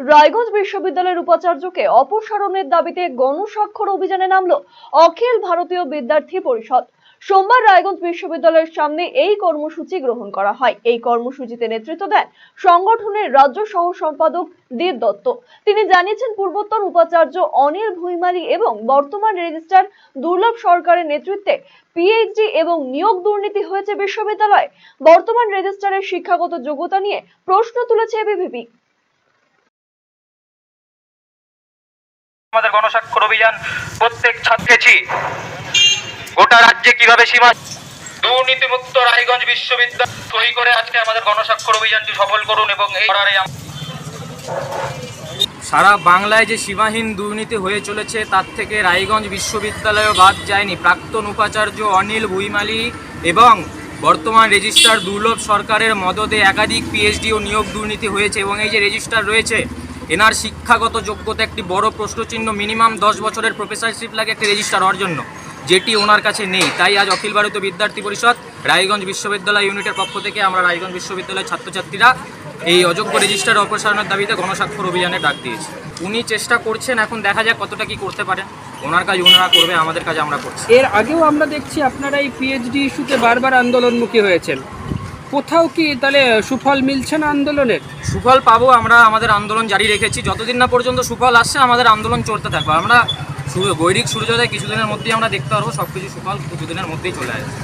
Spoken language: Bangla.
রায়গঞ্জ বিশ্ববিদ্যালয়ের উপাচার্যকে অপসারণের দাবিতে গণস্বাক্ষর অভিযানে নামল অখিল ভারতীয় বিদ্যার্থী পরিষদ। সোমবার রায়গঞ্জ বিশ্ববিদ্যালয়ের সামনে এই কর্মসূচি গ্রহণ করা হয়। এই কর্মসূচিতে নেতৃত্ব দেন সংগঠনের রাজ্য সহ সম্পাদক দীপ দত্ত। তিনি জানিয়েছেন, পূর্বোত্তর উপাচার্য অনিল ভুইমালি এবং বর্তমান রেজিস্ট্রার দুর্লভ সরকারের নেতৃত্বে পিএইচডি এবং নিয়োগ দুর্নীতি হয়েছে বিশ্ববিদ্যালয়ে। বর্তমান রেজিস্ট্রারের শিক্ষাগত যোগ্যতা নিয়ে প্রশ্ন তুলেছে এবিভিপি আমাদের গণস্বাক্ষর অভিযান প্রত্যেক ছাত্রেছি। গোটা রাজ্যে কীভাবে সীমা দুর্নীতিমুক্ত রায়গঞ্জ বিশ্ববিদ্যালয় সই করে আজকে আমাদের গণস্বাক্ষর অভিযানটি সফল করুন এবং এই করারে সারা বাংলায় যে সীমাহীন দুর্নীতি হয়ে চলেছে, তার থেকে রায়গঞ্জ বিশ্ববিদ্যালয়ও বাদ যায়নি। প্রাক্তন উপাচার্য অনিল ভুইমালি এবং বর্তমান রেজিস্ট্রার দুর্লভ সরকারের মদদে একাধিক পিএইচডি ও নিয়োগ দুর্নীতি হয়েছে এবং এই যে রেজিস্ট্রার রয়েছে এনার শিক্ষাগত যোগ্যতা একটি বড় প্রশ্নচিহ্ন, মিনিমাম দশ বছরের প্রফেসরশিপ লাগে একটি রেজিস্ট্রার হওয়ার জন্য। যেটি ওনার কাছে নেই। তাই আজ অখিল ভারতীয় বিদ্যার্থী পরিষদ রায়গঞ্জ বিশ্ববিদ্যালয় ইউনিটের পক্ষ থেকে আমরা রায়গঞ্জ বিশ্ববিদ্যালয়ের ছাত্রছাত্রীরা এই অযোগ্য রেজিস্টার অপসারণের দাবিতে গণস্বাক্ষর অভিযানে ডাক দিয়েছি। উনি চেষ্টা করছেন এখন দেখা যাক কতটা কি করতে পারেন। ওনার কাজ ওনারা করবে, আমাদের কাজ আমরা করছি। এর আগেও আমরা দেখছি আপনারা এই পিএইচডি ইস্যুতে বারবার আন্দোলনমুখী হয়েছেন। কোথাও কি তাহলে সুফল মিলছে না আন্দোলনের? সুফল পাবো, আমরা আমাদের আন্দোলন জারি রেখেছি। যতদিন না পর্যন্ত সুফল আসছে, আমাদের আন্দোলন চলতে থাকবে। আমরা বৈরিক সূর্যোদয় কিছুদিনের মধ্যেই আমরা দেখতে পারব সব কিছু সুফল কিছুদিনের মধ্যেই চলে আসবে।